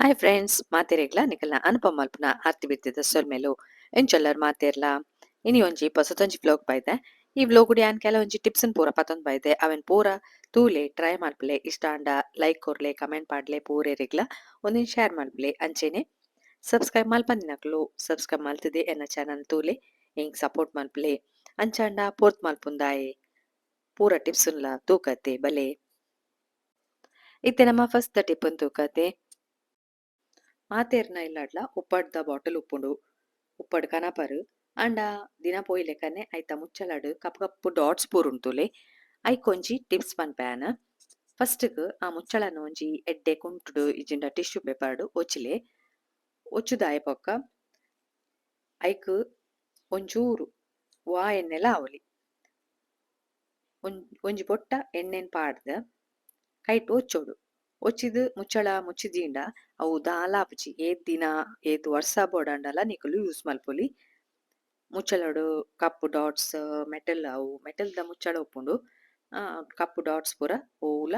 Hi friends ಮಾತೆರೆಗ್ಲ ನಿಕಲ್ನ ಅನುಪಮ ಮಲ್ಪನ ಆರ್ತಿ ಬಿತ್ತಿದ ಸೊಲ್ಮೆಲು ಎಂಚೊಲ್ಲರ್ ಮಾತೆರ್ಲ? ಇನಿ ಒಂಜಿ ಪೊಸತೊಂಜಿ ವ್ಲೋಗ್ ಬೈದೆ. ಈ ವ್ಲೋಗ್ ಆನ್ ಕೆಲವೊಂಜಿ ಟಿಪ್ಸ್ ಪೂರ ಪತೊಂದು ಬೈದೆ. ಅವೆನ್ ಪೂರ ತೂಲೆ ಟ್ರೈ ಮಾಡ್ಬಲೆ, ಇಷ್ಟ ಅಂಡ ಲೈಕ್ ಕೊರ್ಲೆ ಕಮೆಂಟ್ ಪಾಡ್ಲೆ ಪೂರೇರಿಗ್ಲ. ಒಂದಿನ ಶೇರ್ ಮಾಡ್ಬಲೆ ಅಂಚೆನೆ. ಸಬ್ಸ್ಕ್ರೈಬ್ ಮಲ್ಪಂದಿನಕ್ಲು ಸಬ್ಸ್ಕ್ರೈಬ್ ಮಲ್ತಿದೆ ಎನ್ನ ಚಾನಲ್ ತೂಲೆ, ಹಿಂಗ್ ಸಪೋರ್ಟ್ ಮಲ್ಪಲೆ ಅಂಚಾಂಡ ಪೋರ್ತ್ ಮಲ್ಪುಂದಾಯೆ. ಪೂರ ಟಿಪ್ಸ್ ತೂಕತೆ ಬಲೆ. ಇತ್ತೆ ನಮ್ಮ ಫಸ್ಟ್ ಟಿಪ್ ತೂಕತೆ ಮಾತೆರ್ನ ಇಲ್ಲಡ್ಲ ಉಪ್ಪಡ್ದ ಬಾಟಲ್ ಉಪ್ಪುಂಡು ಉಪ್ಪಡ್ ಕನಪರ್ ಅಂಡ ದಿನ ಪೋಯಿಲೆಕನೆ ಐತ ಮುಚ್ಚಲಡ್ ಕಪ್ ಕಪ್ಪು ಡಾಟ್ಸ್ ಪೂರುಂತುಲೆ ಐಕೊಂಜಿ ಟಿಪ್ಸ್ ಪನ್ಪෑನ ಫಸ್ಟ್ಗ್ ಆ ಮುಚ್ಚಳನ ಒಂಜಿ ಎಡ್ಡೆ ಕುಂಟುಡು ಇಜಿಂಡ ಟಿಶ್ಯೂ ಪೇಪರ್ಡು ಒಚ್ಚಿಲೆ ಒಚ್ಚುದಾಯ ಪೊಕ್ಕ ಐಕ್ ಒಂಚೂರು ವಾ ಎಣ್ಣೆಲ ಆವೊಲಿ ಒಂಜಿ ಪೊಟ್ಟ ಎಣ್ಣೆನ್ ಪಾಡ್ದ ಕೈಟ್ ಒಚ್ಚೋಡು ಒಚ್ಚಿದ್ ಮುಚ್ಚಳ ಮುಚ್ಚಿದೀಂಡ ಅವು ದಾಲಾಪುಜಿ ಏತ್ ದಿನ ಏತ್ ವರ್ಷ ಬೋಡಾಂಡಲ ನಿಕುಲು ಯೂಸ್ ಮಲ್ಪೊಲಿ. ಮುಚ್ಚಳಡು, ಕಪ್ಪು ಡಾಟ್ಸ್ ಮೆಟಲ್ ಅವು ಮೆಟಲ್ ದ ಮುಚ್ಚಳ ಉಪ್ಪುಂಡು ಕಪ್ಪು ಡಾಟ್ಸ್ ಪೂರ ಓಲ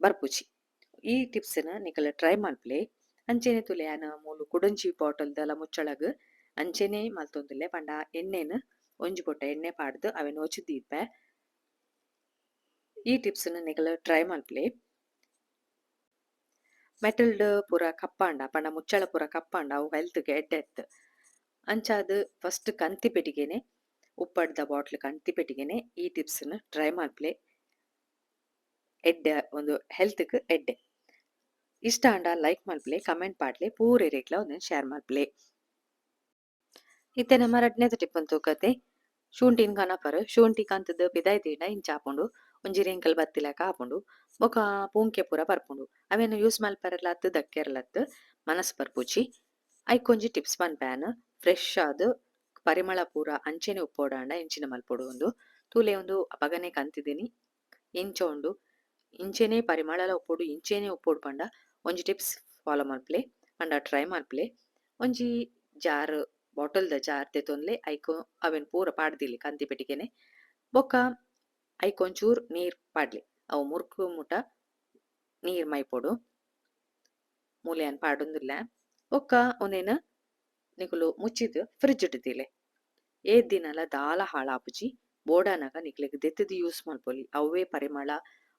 ಬರ್ಪುಜಿ ಈ ಟಿಪ್ಸ್ನ ನಿಕಲ ಟ್ರೈ ಮಲ್ಪಲೆ. ಅಂಚೆನೆ ತುಲೆ ಆನ ಮೂಲು ಕುಡಂಚಿ ಬಾಟಲ್ ದಲ ಮುಚ್ಚಳಗ್, ಅಂಚೆನೆ ಮಲ್ತೊಂದುಲ್ಲೆ ಪಂಡ ಎಣ್ಣೆನ್ ಒಂಜಿ ಪೊಟ್ಟ ಎಣ್ಣೆ ಪಾಡ್ದು ಅವೆನ್ ಒಚ್ಚುದೀಪೆ ಈ ಟಿಪ್ಸ್ನ ನಿಕಲ ಟ್ರೈ ಮಲ್ಪಲೆ. ಮೆಟಲ್ಡ್ ಪೂರ ಕಪ್ಪಾಂಡ, ಪಂಡ ಮುಚ್ಚಳ ಪೂರ ಕಪ್ಪಾಂಡ, ಅವು ಹೆಲ್ತ್ಗೆ ಎಡ್ಡೆತ್ ಅಂಚಾದ್ ಫಸ್ಟ್ ಕಂತಿ ಪೆಟ್ಟಿಗೆನೆ, ಉಪ್ಪಡ್ದ ಬಾಟ್ಲ್ ಕಂತಿ ಪೆಟ್ಟಿಗೆನೆ, ಈ ಟಿಪ್ಸ್ನ ಟ್ರೈ ಮಲ್ಪಲೆ ಎಡ್ಡೆ, ಒಂದು ಹೆಲ್ತ್ಗೆ ಎಡ್ಡೆ. ಇಷ್ಟ ಅಂಡ ಲೈಕ್ ಮಲ್ಪಲೆ ಕಮೆಂಟ್ ಪಾಡ್ಲೆ ಪೂರ ರೇಟ್ಲ ಒಂದು ಶೇರ್ ಮಲ್ಪಲೆ ಇತ್ತೆ ನಮ್ಮ ರಡ್ನೇದ ಟಿಪ್ ಅಂತ ತೂಕತೆ ಶುಂಠಿನ ಕನಪರ್ ಶುಂಠಿ ಕಂತದ ಪಿದಾಯ್ ತೀಂಡ ಇಂಚಾಪುಂಡು ಒಂಜಿ ರೆಂಕಲ್ ಬತ್ತಿಲಕ ಆಪುಂಡು ಬೊಕ ಪೂಂಕೆ ಪೂರ ಬರ್ಪುಂಡು ಅವೆನ್ ಯೂಸ್ ಮಲ್ಪೆರ್ಲತ್ ದಕ್ಕೆರ್ಲತ್ ಮನಸ್ ಬರ್ಪುಜಿ ಐಕೊಂಜಿ ಟಿಪ್ಸ್ ಪನ್ಪෑನ್ ಫ್ರೆಶ್ ಆದ್ ಪರಿಮಳ ಪೂರ ಅಂಚೆನೆ ಉಪ್ಪೋಡಾಂಡ ಎಂಚಿನ ಮಲ್ಪೊಡು ಒಂದು. ತೂಲೆ ಒಂದು ಬಗನೆ ಕಂತಿದಿನಿ ಇಂಚ ಇಂಚೆನೆ ಪರಿಮಳಲ ಉಪ್ಪುಡು, ಇಂಚೆನೆ ಉಪ್ಪೊಡು ಪಂಡ ಒಂಜಿ ಟಿಪ್ಸ್ ಫಾಲೋ ಮಲ್ಪಲೆ ಪಂಡ ಟ್ರೈ ಮಲ್ಪಲೆ ಒಂಜಿ ಜಾರ್, ಬಾಟಲ್ದ ಜಾರ್ ತೆತೊಂದ್ಲೆ ಐಕೋ ಅವೆನ್ ಪೂರ ಪಾಡ್ದಿಲಿ ಕಂತಿ ಪೆಟ್ಟಿಗೆನೆ ಬೊಕ್ಕ ಐಕೊಂಚೂರ್ ನೀರ್ ಪಾಡ್ಲಿ. ಅವು ಮುರ್ಕು ಮುಟ ನೀರ್ ಮೈಪೊಡು. ಮೂಲೆಯನ್ ಪಾಡೊಂದುಲ್ಲೆ. ಒಕ್ಕ ಒಂದೇನ ನಿಕುಲು ಮುಚ್ಚಿದ್ ಫ್ರಿಡ್ಜ್ ಇಡ್ದಿಲೆ ಏದ್ ದಿನಲ ದಾಲ ಹಾಳಾಪುಜಿ ಬೋಡಾನಗ ನಿಕ್ಲೆಗ್ ದೆತ್ತದು ಯೂಸ್ ಮಲ್ಪೊಲಿ ಅವೇ ಪರಿಮಳ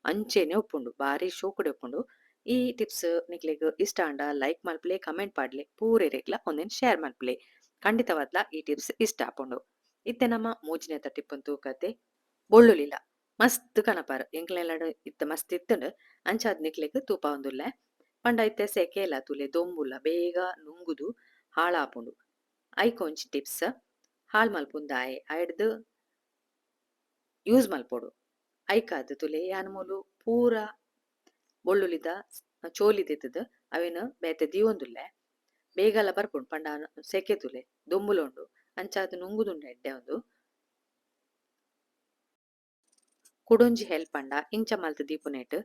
ಅಂಚೆನೆ ಒಪ್ಪುಂಡು ಬಾರಿ ಶೋಕುಡೆ ಒಪ್ಪುಂಡು. ಈ ಟಿಪ್ಸ್ ನಿಕ್ಲೆಗ್ ಇಷ್ಟ ಅಂಡ ಲೈಕ್ ಮಲ್ಪಲೆ ಕಮೆಂಟ್ ಪಾಡ್ಲೆ ಪೂರೆರೆಗ್ಲ ಒಂದೇನ್ ಶೇರ್ ಮಲ್ಪಲೆ ಖಂಡಿತವಾದ್ಲ ಈ ಟಿಪ್ಸ್ ಇಷ್ಟ ಆಪುಂಡು. ಇತ್ತೆ ನಮ್ಮ ಮೂಜಿನೆತ ಟಿಪ್ ತೂಕತೆ ಬೊಳ್ಳುಲಿಲ್ಲ. ಮಸ್ತ್ ಕನಪಾರ್ ಎಂಕ್ಲೆಲಡ್ ಇತ್ತ ಮಸ್ತ್ ಇತ್ತುಂಡು ಅಂಚಾದ್ ನಿಕ್ಲೆಗ್ ತೂಪ ಒಂದುಲ್ಲೆ ಪಂಡ ಇತ್ತೆ ಸೆಕೆಲ ತುಲೆ ದೊಂಬುಲ ಬೇಗ ನುಂಗುದು ಹಾಳಾಪುಂಡು ಐಕೊಂಚ್ ಟಿಪ್ಸ್ ಹಾಳ್ ಮಲ್ಪುಂದಾಯೆ ಐಡ್ದು ಯೂಸ್ ಮಲ್ಪೊಡು ಐಕಾದ್ ತುಲೆ ಯಾನ್ ಮೂಲು ಪೂರ ಬೊಳ್ಳುಲಿದ ಚೋಲಿ ಅವೇನು ಅವೆನ್ ಬೇತೆ ದೀವೊಂದುಲ್ಲೆ ಬೇಗಲ ಬರ್ಪುಂಡು ಪಂಡ ಸೆಕೆ ತುಲೆ ದೊಂಬುಲುಂಡು ಅಂಚಾದ್ ನುಂಗುದುಂಡು ಎಡ್ಡೆ ಒಂದು ಕುಡೊಂಜಿ ಹೆಲ್ಪ್ ಪಂಡ ಇಂಚ ಮಲ್ತ್ ದೀಪುನೆಟ್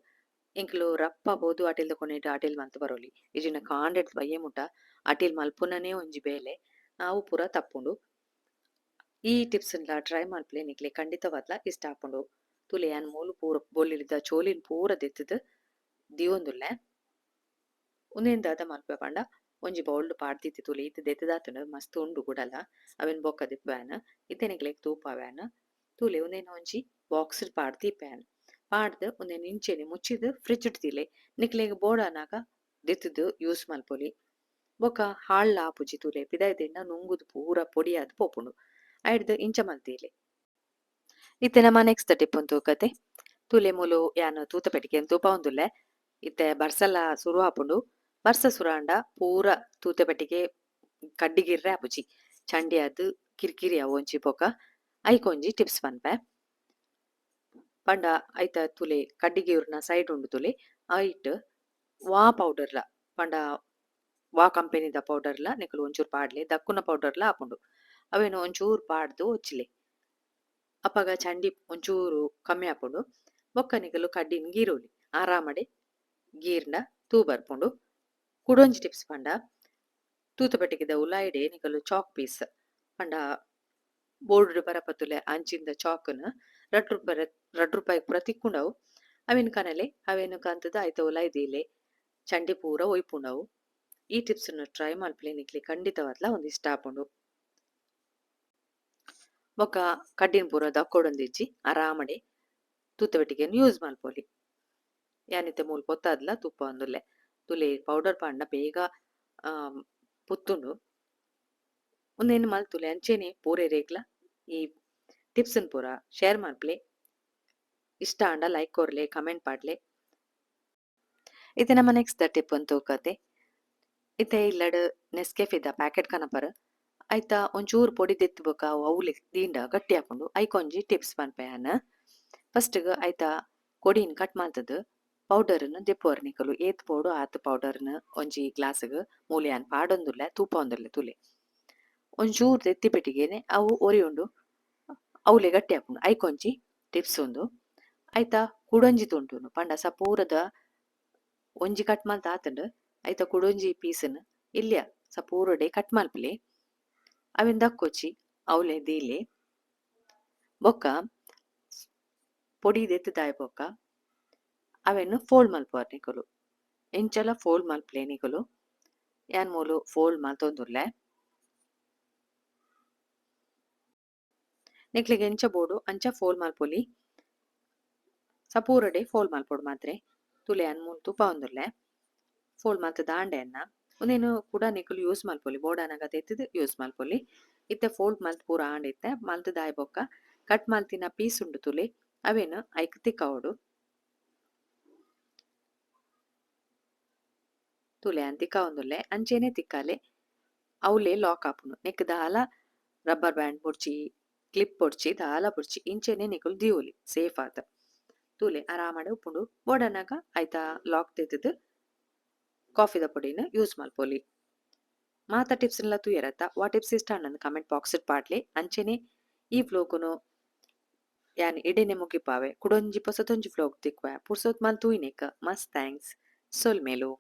ಎಂಕ್ಲು ರಪ್ಪ ಬೋದು ಅಟಿಲ್ದ ಕೊನೆಟ್ ಅಟಿಲ್ ಮಲ್ತ್ ಬರೋಲಿ ಇಜಿನ ಕಾಂಡೆಟ್ ಬಯ್ಯೆ ಮುಟ ಅಟಿಲ್ ಮಲ್ಪುನನೆ ಒಂಜಿ ಬೇಲೆ ಅವು ಪೂರ ತಪ್ಪುಂಡು ಈ ಟಿಪ್ಸ್ ಟ್ರೈ ಮಲ್ಪಲೆ ನಿಕ್ಲೆ ಖಂಡಿತವಾದ್ಲ ಇಷ್ಟ ಆಪುಂಡು ತುಲೆ ಯಾನ್ ಮೂಲು ಪೂರ ಬೊಲ್ಲಿದ ಚೋಲಿನ್ ಪೂರ ದೆತ್ತದ ದಿವೊಂದುಲ್ಲೆ ಉಂದೆಂದಾದ ಮಲ್ಪೆ ಪಂಡ ಒಂಜಿ ಬೌಲ್ಡ್ ಪಾಡ್ದಿತ್ತಿ ತುಲೆ ಇತ್ತೆ ದೆತ್ತದಾತುಂಡು ಮಸ್ತ್ ಉಂಡು ಗುಡಲ ಅವೆನ್ ಬೊಕ್ಕ ದಿಪ್ಪುವ್ಯಾನ್ ಇತ್ತೆ ನಿಕ್ಲೆಗ್ ತೂಪವ್ಯಾನ್ ತೂಲೆ ಉಂದೆನ ಒಂಜಿ ಬಾಕ್ಸ್ ಪಾಡ್ ದೀಪೆನ್ ಪಾಡ್ದ್ ಉಂದೆನ್ ಇಂಚೆನೆ ಮುಚ್ಚಿದ್ ಫ್ರಿಡ್ಜ್ ಇಡ್ದಿಲೆ ನಿಕ್ಲೆಗ್ ಬೋಡಾನಾಗ ದಿತ್ತದು ಯೂಸ್ ಮಲ್ಪೊಲಿ. ಬೊಕ ಹಾಳ್ ಆಪುಜಿ ತೂಲೆ ಪಿದಾಯ್ದೆಂಡ ನುಂಗುದು ಪೂರ ಪೊಡಿಯಾದ್ ಪೋಪುಂಡು. ಐಡ್ದ್ ಇಂಚ ಮಲ್ತೀಲೆ ಇತ್ತೆ ನಮ್ಮ ನೆಕ್ಸ್ಟ್ ಟಿಪ್ ಉಂತು ಕತೆ. ತೂಲೆ ಮೂಲು ಯಾನ್ ತೂತ ಪೆಟ್ಟಿಗೆ ತೂಪ ಒಂದುಲ್ಲೆ ಇತ್ತೆ ಬರ್ಸಲ ಸುರು ಆಪುಂಡು. ಬರ್ಸ ಸುರಾಂಡ ಪೂರ ತೂತ ಪೆಟ್ಟಿಗೆ ಕಡ್ಡಿಗಿರ್ರೆ ಆಪುಜಿ. ಅದು ಕಿರಿಕಿರಿ ಅವೊಂಜಿ ಬೊಕ ಐಕೊಂಜಿ ಟಿಪ್ಸ್ ಪನ್ಪೆ. ಪಂಡ ಐತ ತುಲೆ ಕಡ್ಡಿಗೆಯೂರ್ನ ಸೈಡ್ ಉಂಡು ತುಲೆ ಐಟ್ ವಾ ಪೌಡರ್ಲ ಪಂಡ ವಾ ಕಂಪೆನಿದ ಪೌಡರ್ಲ ನೆಕಲು ಒಂಚೂರು ಪಾಡ್ಲೆ, ದಕ್ಕುನ ಪೌಡರ್ಲ ಆಪುಂಡು ಅವೇನು ಒಂಚೂರು ಪಾಡ್ದು ಒಚ್ಚಿಲೆ. ಅಪ್ಪಗ ಚಂಡಿ ಒಂಚೂರು ಕಮ್ಮಿ ಆಪುಂಡು ಬೊಕ್ಕ ನಿಕಲು ಕಡ್ಡಿನ ಗೀರೋಲಿ. ಆರಾಮಡೆ ಗೀರ್ನ ತೂ ಬರ್ಪುಂಡು ಕುಡೊಂಜಿ ಟಿಪ್ಸ್ ಪಂಡ ತೂತ ಪೆಟ್ಟಿಗೆದ ಉಲಾಯಿಡೆ ನಿಕಲು ಚಾಕ್ ಪೀಸ್ ಪಂಡ ಬೋರ್ಡ್ ಬರಪತ್ತುಲೆ ಅಂಚಿಂದ ಚಾಕ್ನ ರಟ್ರು ರೂಪಾಯಿ ರಡ್ ರೂಪಾಯಿ ಪೂರ ತಿಕ್ಕುಂಡವು. ಅವೆನ್ ಕನಲೆ? ಅವೆನ್ ಕಂತದ ಐತ ಉಲಾಯ್ದೀಲೆ ಚಂಡಿ ಪೂರ ಒಯ್ಪುಂಡವು. ಈ ಟಿಪ್ಸ್‌ನ ಟ್ರೈ ಮಲ್ಪಲೆ ನಿಕ್ಲಿ ಖಂಡಿತವಾದ್ಲ ಒಂದ್ ಇಷ್ಟ ಆಪುಂಡು. ಬೊಕ್ಕ ಕಡ್ಡಿನ ಪೂರ ದಕ್ಕೊಡೊಂದಿಜ್ಜಿ ಆರಾಮಡೆ. ತೂತ ಬೆಟ್ಟಿಗೆನ್ ಯೂಸ್ ಮಲ್ಪೊಲಿ ಯಾನಿತ್ತೆ ಮೂಲು ಪೊತ್ತಾದ್ಲ, ತುಪ್ಪ ಒಂದುಲ್ಲೆ. ತುಲೆ ಪೌಡರ್ ಪಾಂಡ ಬೇಗ ಪುತ್ತುಂಡು. ಉಂದೆನ್ ಮಲ್ತುಲೆ ಅಂಚೆನೆ ಪೂರೆ ರೇಗ್ಲ ಈ ಟಿಪ್ಸ್‌ನ್ ಪೂರ ಶೇರ್ ಮಲ್ಪಲೆ ಇಷ್ಟ ಅಂಡ ಲೈಕ್ ಕೊರ್ಲೆ ಕಮೆಂಟ್ ಪಾಡ್ಲೆ ಇದೆ ನಮ್ಮ ನೆಕ್ಸ್ಟ್ ಟಿಪ್ ಅಂತ ತೂಕತೆ. ಇತ್ತೆ ಇಲ್ಲಡ್ ಇದ್ದ ಪ್ಯಾಕೆಟ್ ಕನಪರ ಐತ ಒಂಚೂರು ಪೊಡಿ ದೆತ್ತಿ ಬೊಕ ಅವು ಅವ್ಲೆ ದೀಂಡ ಗಟ್ಟಿ ಹಾಕೊಂಡು ಐಕೊಂಜಿ ಟಿಪ್ಸ್ ಬಂದ್ಪಯಾನ ಫಸ್ಟ್ಗೆ ಐತ ಕೊಡಿನ್ ಕಟ್ ಮಾಡ್ತದ ಪೌಡರ್ನ ದೆಪ್ಪುವೆರ್ ನಿಕಲು ಏತ್ ಪೋಡು, ಆತ್ ಪೌಡರ್ನ ಒಂಜಿ ಗ್ಲಾಸ್‌ಗ್ ಮೂಲೆಯಾನ್ ಪಾಡೊಂದುಲ್ಲೆ, ತೂಪ ಒಂದುಲ್ಲೆ ತುಲೆ. ಒಂಚೂರು ದೆತ್ತಿ ಪೆಟ್ಟಿಗೆನೆ ಅವು ಉಂಡು ಅವ್ಲೆ ಗಟ್ಟಿ ಹಾಕೊಂಡು ಐಕೊಂಜಿ ಟಿಪ್ಸ್ ಉಂದು ಐತ ಕುಡೊಂಜಿ ತುಂಟುನು. ಪಂಡ ಸಪೂರದ ಒಂಜಿ ಕಟ್ ಮಲ್ತ್ ಆತುಂಡು ಐತ ಕುಡೊಂಜಿ ಪೀಸನ್ ಇಲ್ಯ ಸಪೂರಡೆ ಕಟ್ ಮಲ್ಪಲೆ ಅವೆನ್ ದಕ್ಕೊಚ್ಚಿ, ಅವ್ಲೆ ದೀಲೆ. ಬೊಕ್ಕ ಪೊಡಿ ದೆತ್ತ್ ದಾಯೆ ಬೊಕ್ಕ ಅವೆನ್ ಫೋಲ್ಡ್ ಮಲ್ಪುವೆರ್ ನಿಕುಲು. ಎಂಚಲ ಫೋಲ್ಡ್ ಮಲ್ಪಲೆ ನಿಕುಲು. ಯಾನ್ ಮೂಲು ಫೋಲ್ಡ್ ಮಲ್ತೊಂದುಲ್ಲೆ ನಿಕ್ಲಿಗೆ ಎಂಚ ಬೋಡು, ಅಂಚ ಫೋಲ್ಡ್ ಮಲ್ಪೊಲಿ ಸಪೂರಡೆ ಫೋಲ್ ಮಲ್ಪೊಡು ಮಾತ್ರೆ. ತುಲೆ ಮೂನ್ ಮೂಲು ತುಪ ಫೋಲ್ ಮಲ್ತ್ ದಾಂಡೆಯನ್ನ ಉಂದೆನ್ ಕೂಡ ನಿಕುಲು ಯೂಸ್ ಮಲ್ಪೊಲಿ ಬೋಡಾನಗ ದೆತ್ತುದು ಯೂಸ್ ಮಲ್ಪೊಲಿ ಇತ್ತೆ ಫೋಲ್ಡ್ ಮಲ್ತ್ ಪೂರ ಆಂಡ ಇತ್ತೆ. ಮಲ್ತ್ ದಾಯ ಬೊಕ್ಕ. ಕಟ್ ಮಲ್ತಿನ ಪೀಸ್ ಉಂಡು ತುಲೆ. ಅವೆನ್ ಐಕ್ ಕೌಡು ತುಲೆ ಯಾನ್ ತಿಕ್ಕವೊಂದುಲ್ಲೆ ಅಂಚೆನೆ ತಿಕ್ಕಾಲೆ. ಅವ್ಲೆ ಲಾಕ್ ಆಪುಂಡು ನೆಕ್ ದಾಲ ರಬ್ಬರ್ ಬ್ಯಾಂಡ್ ಬೊಡ್ಚಿ ಕ್ಲಿಪ್ ಬೊಡ್ಚಿ ದಾಲ ಬೊಡ್ಚಿ ಇಂಚೆನೆ ನಿಕುಲು ದಿಯೋಲಿ ಸೇಫ್ ಆತ್. ತೂಲೆ ಆರಾಮಡೆ ಉಪ್ಪುಂಡು ಬೋಡಾನಗ ಐತ ಲಾಕ್ ತೆತ್ತುದು ಕಾಫಿದ ಪುಡಿನ ಯೂಸ್ ಮಲ್ಪೊಲಿ ಮಾತ ಟಿಪ್ಸ್ ಟಿಪ್ಸ್‌ನ್ಲ ತೂಯೆರತ್ತ? ವಾ ಟಿಪ್ಸ್ ಇಷ್ಟ ಆಂಡಂದ್ ಕಮೆಂಟ್ ಬಾಕ್ಸ್‌ಡ್ ಪಾಡ್ಲೆ. ಅಂಚೆನೆ ಈ ಫ್ಲೋಗುನು ಯಾನ್ ಎಡೆನೆ ಮುಗಿಪಾವೆ. ಕುಡೊಂಜಿ ಪೊಸತೊಂಜಿ ಫ್ಲೋಗ್ ತಿಕ್ಕುವೆ ಪುರ್ಸೋತ್ ಮಲ್ತ್ ತೂಯಿನೆಕ್. ಮಸ್ತ್ ಥ್ಯಾಂಕ್ಸ್ ಸೊಲ್ಮೆಲು.